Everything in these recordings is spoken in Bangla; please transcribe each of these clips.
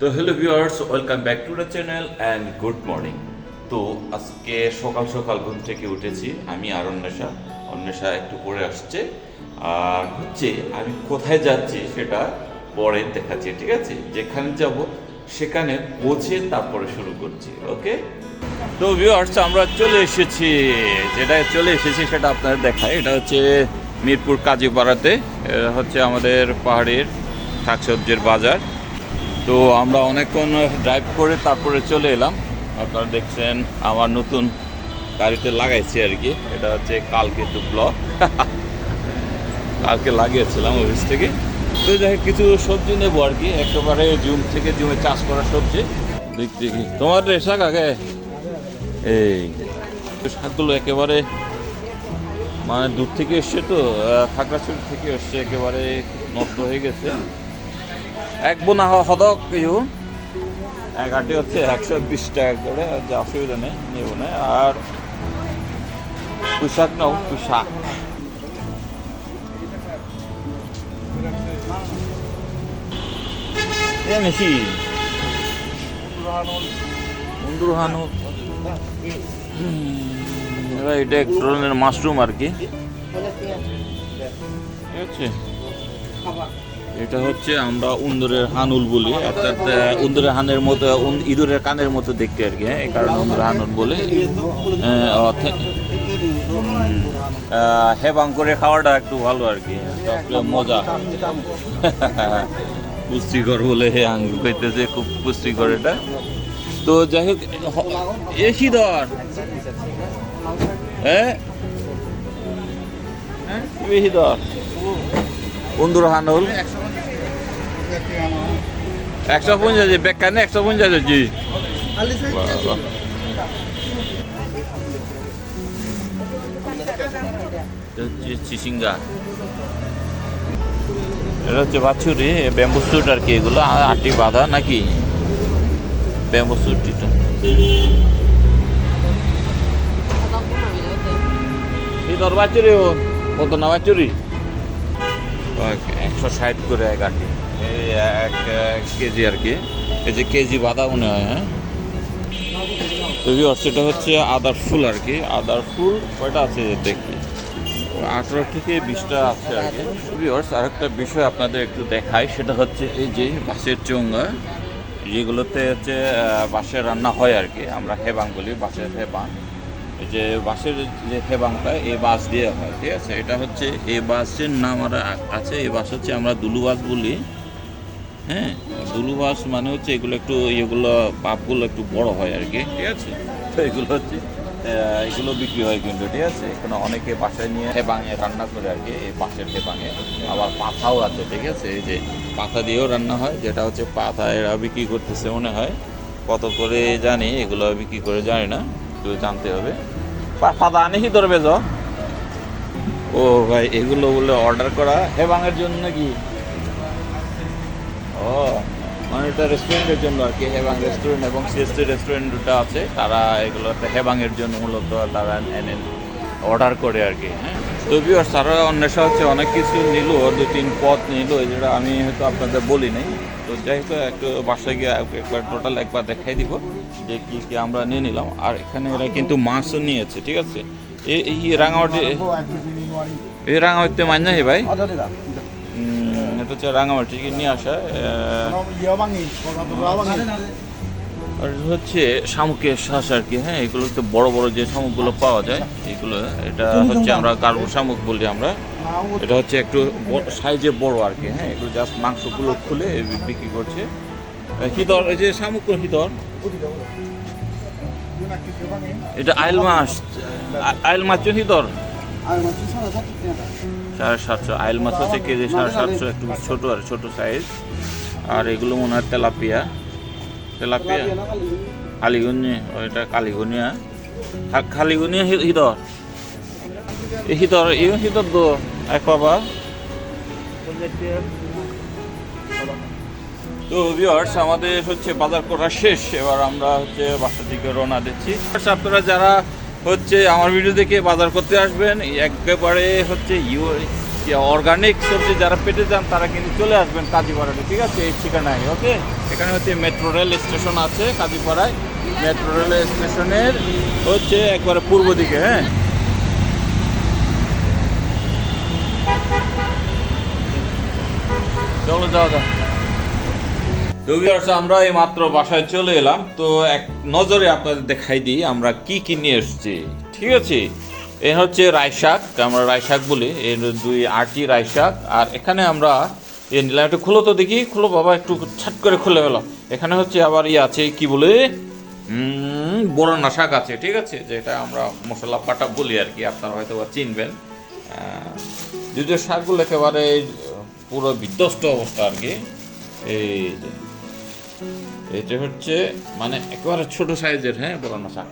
তো hello viewers welcome back to the channel and good morning তো আজকে সকাল সকাল ঘুম থেকে উঠেছি, আমি আর অন্বেষা। অন্বেষা একটু পরে আসছে। আর হচ্ছে, আমি কোথায় যাচ্ছি সেটা পরে দেখাচ্ছি, ঠিক আছে? যেখানে যাব, সেখানে পৌঁছে তারপরে শুরু করছি ওকে তো ভিউয়ার্স আমরা চলে এসেছি। যেটা চলে এসেছি সেটা আপনাদের দেখায় এটা হচ্ছে মিরপুর কাজীপাড়াতে হচ্ছে আমাদের পাহাড়ের শাকসবজির বাজার। তো আমরা অনেকক্ষণ ড্রাইভ করে তারপরে চলে এলাম। আপনারা দেখছেন আমার নতুন গাড়িতে লাগাইছি আর কি। এটা হচ্ছে কালকে ব্লক কালকে লাগিয়েছিলাম অফিস থেকে। তো যাই কিছু সবজি নেব আর কি। একেবারে জুম থেকে জুমে চাষ করা সবজি। দেখ, দেখি। তোমার রে শাক আগে। এই শাকগুলো একেবারে মানে দূর থেকে এসছে তো খাগড়াছড়ি থেকে এসছে, একেবারে নষ্ট হয়ে গেছে। এক বোনা হদক ইউ। এক আটি হচ্ছে একশো বিশ টাকা করে আর যে অসুবিধা নেই নেব না। আর পোশাক নাও পোশাক এনেছি বন্ধুর হানো। এটা এক ধরনের মাশরুম আর কি। ঠিক আছে এটা হচ্ছে আমরা উন্দরের হানুল বলি, অর্থাৎ উন্দরের হানের মতো ইঁদুরের কানের মতো দেখতে আর কি হ্যাঁ এই কারণে উন্দরের হানুল বলে। হেবাং করে খাওয়াটা একটু ভালো আর কি মজা। পুষ্টিকর বলে হে আঙ্গুর খাইতেছে খুব পুষ্টিকর এটা। তো যাই হোক, হ- এ কি দর? হ্যাঁ? বেশি দর? বন্ধুর হানুল। একশো পঞ্চাশ বেকার না একশো পঞ্চাশ জি। এটা হচ্ছে চিচিঙ্গা। এটা হচ্ছে বাছুরি ব্যাম্বু স্যুট আর কি এগুলো। আটি বাঁধা নাকি? ব্যাম্বু তোর বাছুরি ও কত না বাছুরি? একশো ষাট করে এক আটি। এই এক কেজি আর কি। এই যে কেজি বাঁধা মনে হয় হ্যাঁ। সেটা হচ্ছে আদার ফুল আর কি। আদার ফুল কয়টা আছে দেখি। আঠারো থেকে বিশটা আছে আর কি। ভিওর্স আরেকটা বিষয় আপনাদের একটু দেখাই, সেটা হচ্ছে এই যে বাঁশের চোঙ্গা, যেগুলোতে হচ্ছে বাঁশের রান্না হয় আর কি। আমরা হেবাং বলি, বাঁশের হেবাং। এই যে বাঁশের যে হেবাংটা এই বাঁশ দিয়ে হয়, ঠিক আছে? এটা হচ্ছে এই বাঁশের নাম আর আছে এই বাঁশ হচ্ছে আমরা দুলু বাঁশ বলি। হ্যাঁ দুলু বাঁশ মানে হচ্ছে এগুলো একটু এগুলো পাপগুলো একটু বড় হয় আর কি ঠিক আছে? তো এগুলো হচ্ছে এগুলো বিক্রি হয় কিন্তু ঠিক আছে? এখানে অনেকে বাসায় নিয়ে হেবাঙে রান্না করে আর কি এই বাঁশের হেবাঙে আবার পাথাও আছে ঠিক আছে? এই যে পাতা দিয়েও রান্না হয় যেটা হচ্ছে পাতা এরা বিক্রি করতেছে মনে হয়। কত করে জানি এগুলো বিক্রি করে জানি না একটু জানতে হবে। পা- পাতা আনি কি ধরবে জ ও ভাই এগুলো বলে অর্ডার করা হেবাঙের জন্য নাকি ও মানে এটা রেস্টুরেন্টের জন্য আর কি হেবাং রেস্টুরেন্ট এবং সিএসটি রেস্টুরেন্ট দুটো আছে তারা এগুলো একটা হেবাংয়ের জন্য মূলত তারা এনে অর্ডার করে আর কি হ্যাঁ তো বিয়ার তারা অন্বেষা হচ্ছে অনেক কিছু নিল দু তিন পথ নিল যেটা আমি হয়তো আপনাদের বলি নাই তো যাই হোক একটু বাসায় গিয়ে একবার টোটাল একবার দেখাই দিব যে কি কি আমরা নিয়ে নিলাম আর এখানে এরা কিন্তু মাছও নিয়েছে ঠিক আছে এই রাঙামাটি এই রাঙামাটিতে মাছ নাই ভাই এটা হচ্ছে রাঙামাটি থেকে নিয়ে আসা আর হচ্ছে শামুকের শ্বাস আর কি হ্যাঁ এগুলো তো বড় বড় যে শামুকগুলো পাওয়া যায়, এগুলো, এটা হচ্ছে আমরা কার্বো শামুক বলি আমরা। এটা হচ্ছে একটু সাইজে বড় আর কি হ্যাঁ এগুলো জাস্ট মাংসগুলো খুলে বিক্রি করছে। হিদর এই যে শামুক হিদর এটা আইল মাছ আইল মাছ হিদর সাড়ে সাতশো, আইল মাছ হচ্ছে কেজি সাড়ে সাতশো, একটু ছোট আর ছোট সাইজ আর এগুলো মনে হয় তেলাপিয়া। তেলাপিয়া? কালিগুনি ওইটা কালিগুনিয়া। হি- হিদর হিদর এই হিদর দো এক পাবা তো ভিউয়ার্স আমাদের হচ্ছে বাজার করা শেষ। এবার আমরা হচ্ছে বাসার দিকে রওনা দিচ্ছি। আপনারা যারা হচ্ছে আমার ভিডিও দেখে বাজার করতে আসবেন। একেবারে হচ্ছে ইউ অর্গানিক সবজি যারা পেতে যান তারা কিন্তু চলে আসবেন কাজীপাড়াতে, ঠিক আছে? এই ঠিকানায় ওকে এখানে হচ্ছে মেট্রো রেল স্টেশন আছে, কাজীপাড়ায়। মেট্রো রেল স্টেশনের হচ্ছে একবারে পূর্ব দিকে হ্যাঁ? চলো যাওয়া যাক। Viewers, আমরা এই মাত্র বাসায় চলে এলাম। তো এক নজরে আপনাদের দেখাই দিই আমরা কি কি নিয়ে এসেছি। ঠিক আছে? এ হচ্ছে রাই শাক আমরা রাই শাক বলি। এর দুই আটি রাই শাক। আর এখানে আমরা এ নিলাম একটু খুলো তো দেখি। খুলো বাবা একটু ছাট করে খুলে গেল এখানে হচ্ছে আবার ইয়ে আছে কি বলে? বোরানা শাক আছে ঠিক আছে? যেটা আমরা মশলা পাটা বলি আর কি আপনারা হয়তো বা চিনবেন যদিও শাকগুলো একেবারে পুরো বিধ্বস্ত অবস্থা আর কি। এই এটা হচ্ছে মানে একেবারে ছোট সাইজের হ্যাঁ বোরানা শাক।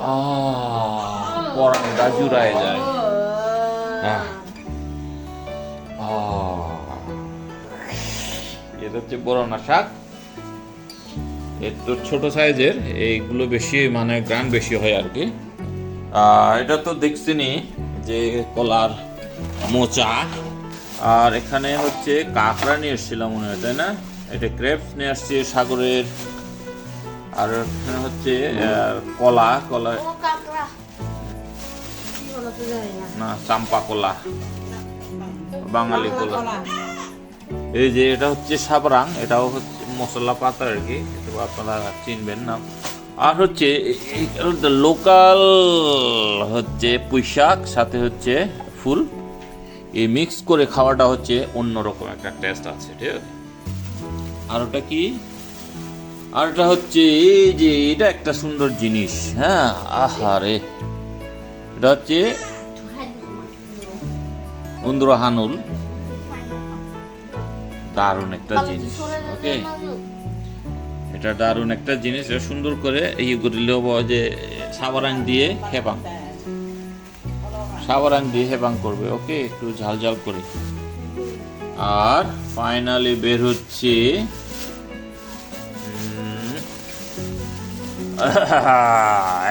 আহ, পরানটা জুড়ায় যায়। এটা হচ্ছে বোরানা শাক। একটু ছোট সাইজের এইগুলো বেশি মানে গ্রান বেশি হয় আর কি। এটা তো দেখছিনি যে কলার মোচা। আর এখানে হচ্ছে কাঁকড়া নিয়ে এসেছিলাম মনে হয় তাই না? এটা ক্রেপস নিয়ে আসছে সাগরের আর এখানে হচ্ছে কলা কলা। না না চাম্পা কলা। বাঙালি কলা। এই যে এটা হচ্ছে সাবরাং এটাও হচ্ছে মশলা পাতা আর কি এটা আপনারা চিনবেন না। আর হচ্ছে লোকাল হচ্ছে পুঁইশাক সাথে হচ্ছে ফুল। এই মিক্স করে খাওয়াটা হচ্ছে অন্যরকম একটা টেস্ট আছে ঠিক আছে? আর ওটা কি? আর ওটা হচ্ছে এই যে এটা একটা সুন্দর জিনিস হ্যাঁ? আহারে। এটা হচ্ছে বন্ধুরা হানুল দারুণ একটা জিনিস ওকে? এটা দারুণ একটা জিনিস এটা সুন্দর করে এই করিলেও যে সাবারাং দিয়ে হেবাং। সাবারাং দিয়ে হেবাং করবে ওকে? একটু ঝাল ঝাল করে। আর ফাইনালি বের হচ্ছে।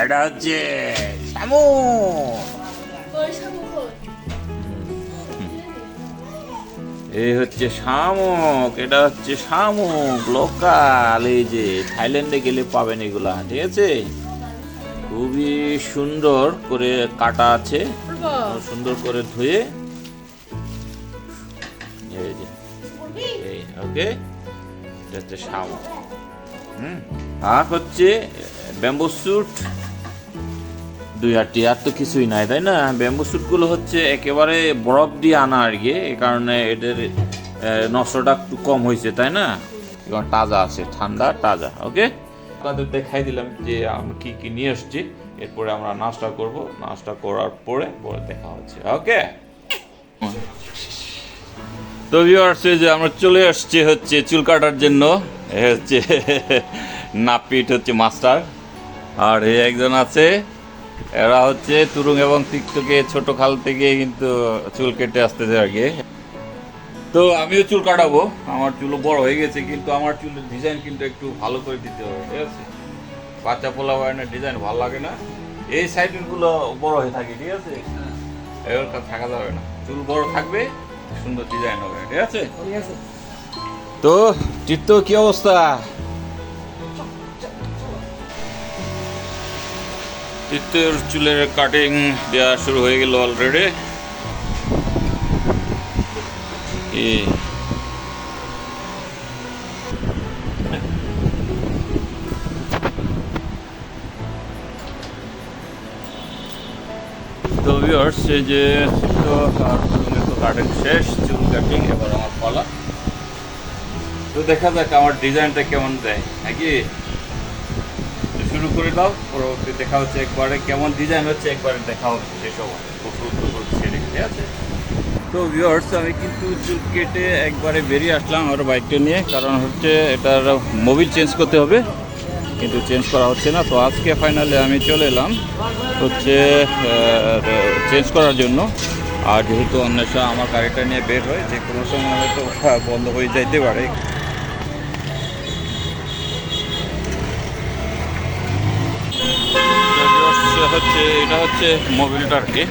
এটা হচ্ছে শামুক এই হচ্ছে শামুক এটা হচ্ছে শামুক লোকাল এই যে থাইল্যান্ডে গেলে পাবেন এগুলা ঠিক আছে? খুবই সুন্দর করে কাটা আছে সুন্দর করে ধুয়ে ওকে এটা হচ্ছে হুম? আর হচ্ছে ব্যাম্বো স্যুট, দুই আটটি আর তো কিছুই নাই, তাই না? ব্যাম্বু স্যুটগুলো হচ্ছে একেবারে বরফ দিয়ে আনা আর কি এই কারণে এদের নষ্টটা একটু কম হয়েছে, তাই না? এবং তাজা আছে, ঠান্ডা, তাজা, ওকে? আপনাদের দেখাই দিলাম যে আমরা কি কি নিয়ে এসছি, এরপরে আমরা নাস্তা করব। নাস্তা করার পরে পরে দেখা হচ্ছে, ওকে? তো ভিউয়ার্স যে আমরা চলে আসছি হচ্ছে চুল কাটার জন্য। এ হচ্ছে নাপিট হচ্ছে মাস্টার আর এই একজন আছে। এরা হচ্ছে তুরুং এবং তিক্তকে ছোট খাল থেকে কিন্তু চুল কেটে আসতেছে আর কি। তো আমিও চুল কাটাবো। আমার চুলও বড় হয়ে গেছে কিন্তু আমার চুলের ডিজাইন কিন্তু একটু ভালো করে দিতে হবে ঠিক আছে? বাচ্চা পোলা বায়নের ডিজাইন ভালো লাগে না। এই সাইডেরগুলো বড় হয়ে থাকে ঠিক আছে? এবার তা থাকা যাবে না। চুল বড় থাকবে সুন্দর ডিজাইন হবে ঠিক আছে? তো টিত্ত কি অবস্থা? টিত্তের চুলের কাটিং দেওয়া শুরু হয়ে গেল অলরেডি তো ভিউয়ার্স এই যে তো আর চুলের শেষ, চুল কাটিং এবার আমার পালা। তো দেখা যাক আমার ডিজাইনটা কেমন দেয় নাকি শুরু করে দাও, পরবর্তী দেখা হচ্ছে একবারে কেমন ডিজাইন হচ্ছে, একবারে দেখা হচ্ছে গোসল টোসল সেরে ঠিক আছে। তো ভিউয়ার্স আমি কিন্তু চুল কেটে একবারে বেরিয়ে আসলাম আমার বাইকটা নিয়ে, কারণ হচ্ছে এটার মোবিল চেঞ্জ করতে হবে, কিন্তু চেঞ্জ করা হচ্ছে না। তো আজকে ফাইনালি আমি চলে এলাম হচ্ছে চেঞ্জ করার জন্য। আর যেহেতু অন্বেষা আমার গাড়িটা নিয়ে বের হয় যে কোনো সময় হয়তো বন্ধ হয়ে যাইতে পারে। হচ্ছে এটা হচ্ছে মোবিলটা আর কি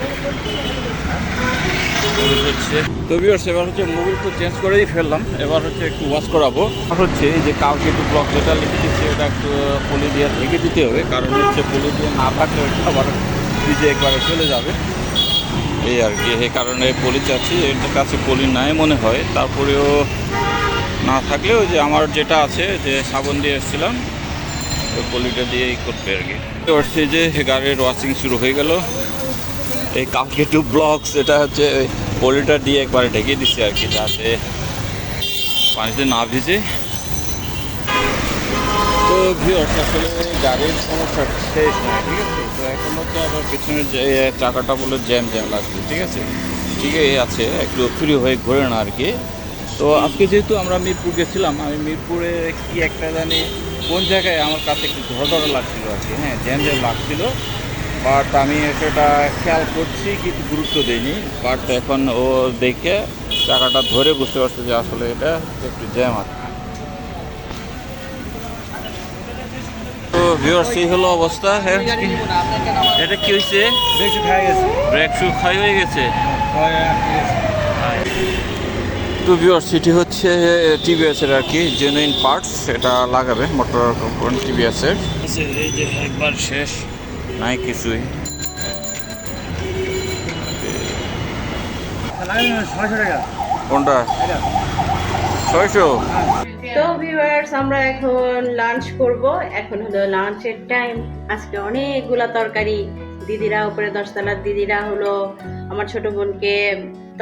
হচ্ছে। তো এবার হচ্ছে মোবিল তো চেঞ্জ করেই ফেললাম এবার হচ্ছে একটু ওয়াশ করাবো। আর হচ্ছে যে কালকে একটু ব্লক যেটা লিখে দিচ্ছি ওটা একটু পলি দিয়ে ঢেকে দিতে হবে কারণ হচ্ছে পলি দিয়ে না থাকলে আবার একবারে চলে যাবে। এই আর কি, এই কারণে পলি চাচ্ছি এটার কাছে পলি নাই মনে হয়। তারপরেও না থাকলেও যে আমার যেটা আছে, যে সাবান দিয়ে এসেছিলাম, ওই পলিটা দিয়েই করতে আর কি। হচ্ছে যে গাড়ির ওয়াশিং শুরু হয়ে গেল। এই কালকে টু ব্লকস এটা হচ্ছে পলিটা দিয়ে একবারে ঢেকে দিচ্ছে আর কি, যাতে পানিতে না ভিজে। তো ভিউয়ার্স, আসলে গাড়ির সমস্যা শেষ ঠিক আছে? তো এখন হচ্ছে আবার যে চাকাটা বলে জ্যাম জ্যাম লাগছে, ঠিক আছে? ঠিকই আছে, একটু ফ্রি হয়ে ঘোরে না আর কি। তো আজকে যেহেতু আমরা মিরপুর গেছিলাম, আমি মিরপুরে কি একটা জানি কোন জায়গায় আমার কাছে একটু ধরা লাগছিল আর কি হ্যাঁ জ্যাম জ্যাম লাগছিল। বাট আমি সেটা খেয়াল করছি, কিন্তু গুরুত্ব দিইনি। বাট এখন ও দেখে চাকাটা ধরে বুঝতে পারছে যে আসলে এটা একটু জ্যাম আছে। ভিউয়ার্স এই হলো অবস্থা হ্যাঁ। এটা কি হয়েছে খাই ব্রেক শু খাই হয়ে গেছে। তো ভিউয়ার্স সেটি হচ্ছে টিভিএস এর আর কি জেনুইন পার্টস এটা লাগাবে মোটর কম্পোনেন্ট টিভিএস এর। এই যে একবার শেষ। নাই কিছুই। কোনটা? ছয়শো। তো ভিউয়ার্স আমরা এখন লাঞ্চ করব। এখন হলো লাঞ্চের টাইম আজকে অনেকগুলা তরকারি। দিদিরা উপরে দশতলার দিদিরা হলো আমার ছোট বোনকে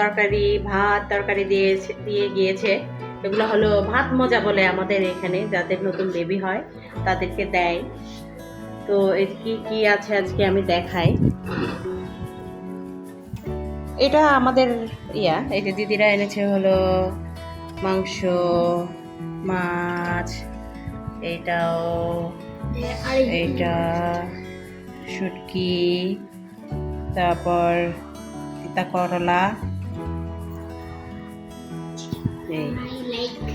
তরকারি, ভাত তরকারি দিয়েছে দিয়ে গিয়েছে। এগুলো হলো ভাত মজা বলে আমাদের এখানে, যাদের নতুন বেবি হয়, তাদেরকে দেয়। তো কি কি আছে আজকে আমি দেখাই। এটা আমাদের, ইয়া, এই যে দিদিরা এনেছে হলো মাংস মাছ এইটাও এটা শুটকি তারপর তিতা করলা।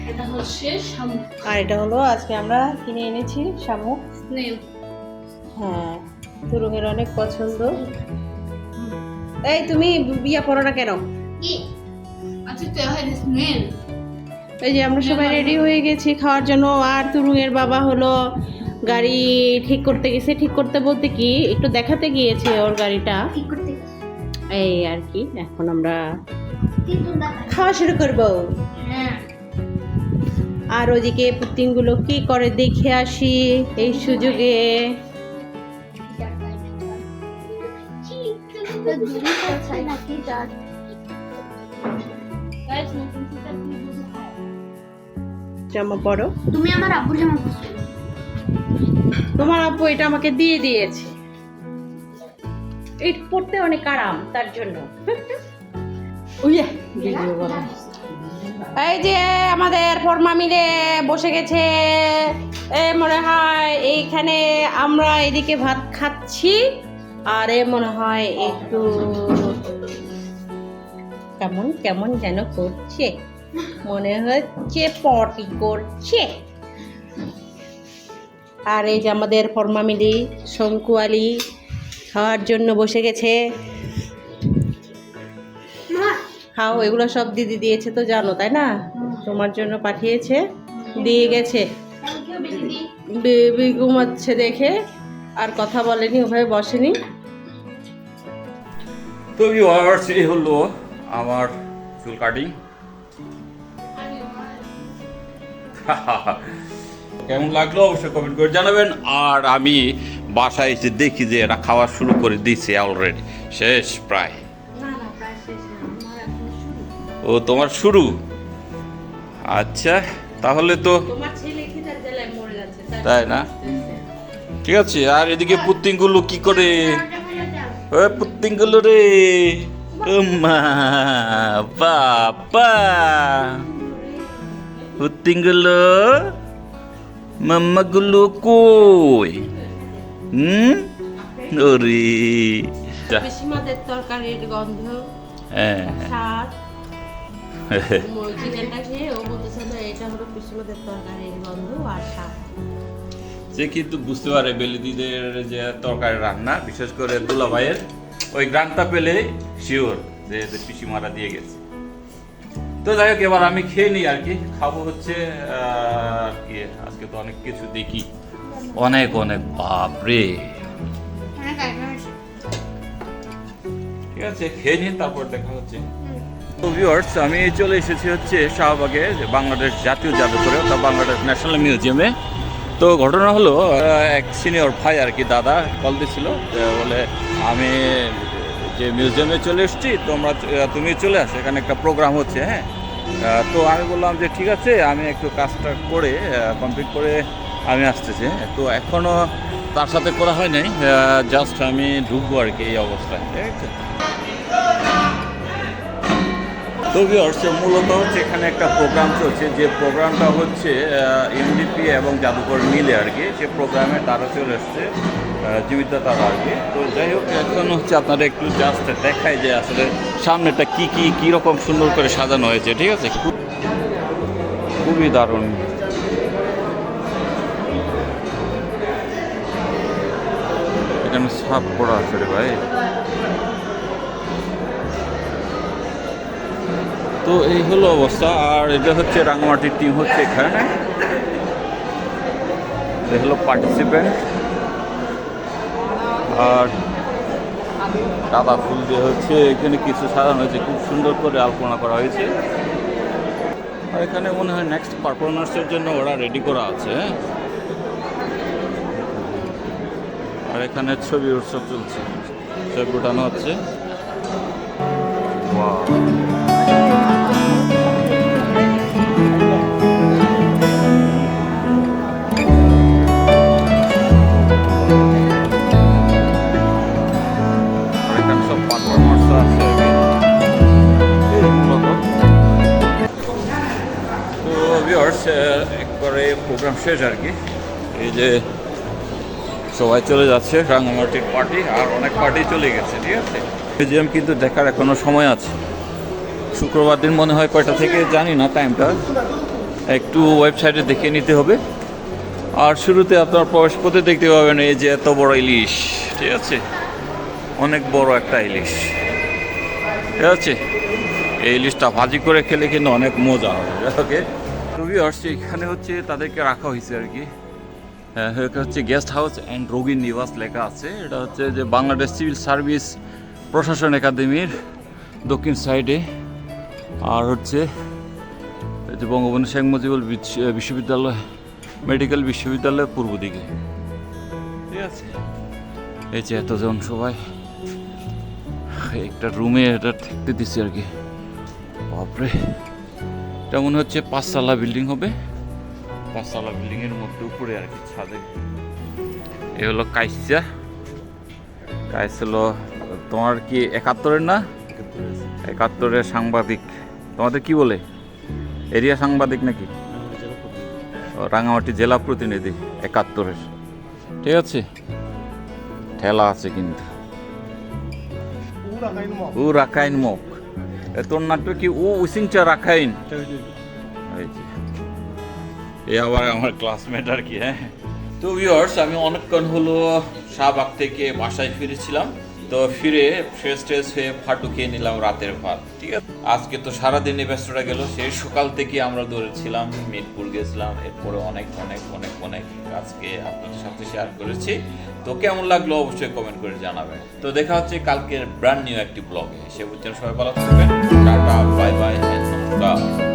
এটা শামুক আর এটা হলো আজকে আমরা কিনে এনেছি শামুক হ্যাঁ তুরুঙের অনেক পছন্দ। এই তুমি বিয়া পড়ো না কেন? আচ্ছা এই যে আমরা সবাই রেডি হয়ে গেছি খাওয়ার জন্য। আর তুরুঙের বাবা হলো গাড়ি ঠিক করতে গেছে। ঠিক করতে বলতে কি একটু দেখাতে গিয়েছে ওর গাড়িটা। এই আর কি এখন আমরা খাওয়া শুরু করব। হ্যাঁ। আর ওদিকে পুতিনগুলো কি করে দেখে আসি এই সুযোগে। জামা পরো তুমি আমার আব্বুর জামা পরছো তোমার আপু এটা আমাকে দিয়ে দিয়েছে। এই পড়তে অনেক আরাম তার জন্য। উইয়ে, ভিডিও বলো। এই যে আমাদের ফর্মা মিলে বসে গেছে। এ মনে হয় এইখানে আমরা এদিকে ভাত খাচ্ছি। আর এ মনে হয় একটু কেমন কেমন যেন করছে। মনে হচ্ছে পটি করছে। আর এই যে আমাদের ফর্মা মিলি শঙ্কু আলী খাওয়ার জন্য বসে গেছে। খাও এগুলো সব দিদি দিয়েছে তো জানো তাই না? তোমার জন্য পাঠিয়েছে দিয়ে গেছে। বেবি ঘুমাচ্ছে দেখে আর কথা বলেনি ওভাবে বসেনি। তো ভিউয়ার্স এই হলো আমার চুল কাটিং কেমন লাগল? অবশ্যই কমেন্ট করে জানাবেন। আর আমি বাসায় এসে দেখি যে এরা খাওয়া শুরু করে দিয়েছে অলরেডি শেষ প্রায়। ও তোমার শুরু? আচ্ছা তাহলে তো তাই না? ঠিক আছে আর এদিকে পুত্তিংগুলো কি করে? ওই পুত্তিংগুলো রে। ও মা বাবা। পুত্তিংগুলো মাম্মাগুলো কই হুম ওরে যা, তরকারির গন্ধ হ্যাঁ স্বাদ চিকেনটা খেয়ে ও বলতেছে না এটা হলো পিসিমাদের তরকারির গন্ধ আর স্বাদ সে কিন্তু বুঝতে পারে বেলিদিদের যে তরকারি রান্না বিশেষ করে দুলা ভাইয়ের ওই গ্রানটা পেলে শিওর যে যে পিসিমারা দিয়ে গেছে তো যাই হোক এবার আমি খেয়ে নিই আর কি। খাব হচ্ছে কি আজকে তো অনেক কিছু দেখি। অনেক অনেক বাপরে। অনেক ঠিক আছে খেয়ে নিন তারপর দেখা হচ্ছে। তো ভিউয়ার্স আমি চলে এসেছি হচ্ছে শাহবাগে যে বাংলাদেশ জাতীয় জাদুঘরে অর্থাৎ বাংলাদেশ ন্যাশনাল মিউজিয়ামে। তো ঘটনা হলো এক সিনিয়র ভাই আর কি দাদা কল দিছিল বলে আমি যে মিউজিয়ামে চলে এসেছি, তোমরা তুমি চলে আসো। এখানে একটা প্রোগ্রাম হচ্ছে হ্যাঁ? তো আমি বললাম যে, ঠিক আছে, আমি একটু কাজটা করে কমপ্লিট করে আমি আসতেছি হ্যাঁ? তো এখনও তার সাথে করা হয় নাই জাস্ট আমি ঢুকবো আর কি এই অবস্থায়, ঠিক আছে? তো ভিউয়ার্স মূলত হচ্ছে এখানে একটা প্রোগ্রাম চলছে, যে প্রোগ্রামটা হচ্ছে এমডিপি এবং জাদুঘর মিলে আর কি সে প্রোগ্রামে তারা চলে এসছে। জীবিত তারা আর কি। তো যাই হোক, এখন হচ্ছে আপনারা একটু জাস্ট দেখায় যে আসলে সামনেটা কি কি কি রকম সুন্দর করে সাজানো হয়েছে, ঠিক আছে? খুব খুবই দারুণ। এখানে সাপ পড়া আছে রে ভাই। তো এই হলো অবস্থা, আর এটা হচ্ছে রাঙামাটির টিম হচ্ছে এখানে। এই হলো পার্টিসিপেন্ট আর গাঁদা ফুল দিয়ে হচ্ছে এখানে কিছু সাজানো হয়েছে, খুব সুন্দর করে আলপনা করা হয়েছে। আর এখানে মনে হয় নেক্সট পারফরমেন্সের জন্য ওরা রেডি করা আছে? আর এখানে ছবি উৎসব চলছে, ছবি ওঠানো হচ্ছে। তো একবারে প্রোগ্রাম শেষ আর কি। এই যে সবাই চলে যাচ্ছে, রাঙামাটির পার্টি আর অনেক পার্টি চলে গেছে, ঠিক আছে? মিউজিয়াম কিন্তু দেখার এখনও সময় আছে। শুক্রবার দিন মনে হয় কয়টা থেকে জানি না টাইমটা একটু ওয়েবসাইটে দেখে নিতে হবে। আর শুরুতে আপনার প্রবেশ পথে দেখতে পাবেন এই যে এত বড় ইলিশ, ঠিক আছে? অনেক বড় একটা ইলিশ, ঠিক আছে? এই ইলিশটা ভাজি করে খেলে কিন্তু অনেক মজা হবে, ওকে? রবি আসছে এখানে হচ্ছে তাদেরকে রাখা হয়েছে আর কি। হ্যাঁ, হচ্ছে গেস্ট হাউস অ্যান্ড রোগী নিবাস লেখা আছে। এটা হচ্ছে যে বাংলাদেশ সিভিল সার্ভিস প্রশাসন একাডেমির দক্ষিণ সাইডে আর হচ্ছে যে বঙ্গবন্ধু শেখ মুজিবুল বিশ্ববিদ্যালয় মেডিকেল বিশ্ববিদ্যালয়ের পূর্ব দিকে। ঠিক আছে? এই যে এতজন সবাই। একটা রুমে এটা থাকতে দিচ্ছে আর কি। বাপরে। এটা মনে হচ্ছে পাঁচতলা বিল্ডিং হবে। পাঁচতলা বিল্ডিং এর মধ্যে উপরে আর কি ছাদে। এ হলো কাইসা। কাইস হলো তোমার কি একাত্তরের না? একাত্তরের সাংবাদিক। তোমাদের কি বলে? এরিয়া সাংবাদিক নাকি? রাঙামাটি জেলা প্রতিনিধি একাত্তরের। ঠিক আছে। ঠেলা আছে কিন্তু। উ রাখাইন এ তোর কি উ উসিংচা রাখাইন? এই এ আবার আমার ক্লাসমেট আর কি হ্যাঁ? তো ভিউয়ার্স আমি অনেকক্ষণ হলো শাহবাগ থেকে বাসায় ফিরেছিলাম। তো ফিরে ফ্রেশ ট্রেশ হয়ে ফাটু খেয়ে নিলাম রাতের ভাত ঠিক আছে? আজকে তো সারাদিনে ব্যস্তটা গেল। সেই সকাল থেকে আমরা দৌড়েছিলাম মিরপুর গেছিলাম। এরপরে অনেক অনেক অনেক অনেক আজকে আপনাদের সাথে শেয়ার করেছি। তো কেমন লাগল অবশ্যই কমেন্ট করে জানাবেন তো দেখা হচ্ছে কালকের ব্র্যান্ড নিউ একটি ব্লগে সে বুঝছেন সবাই ভালো থাকবেন। টাটা বাই বাই নমস্কার।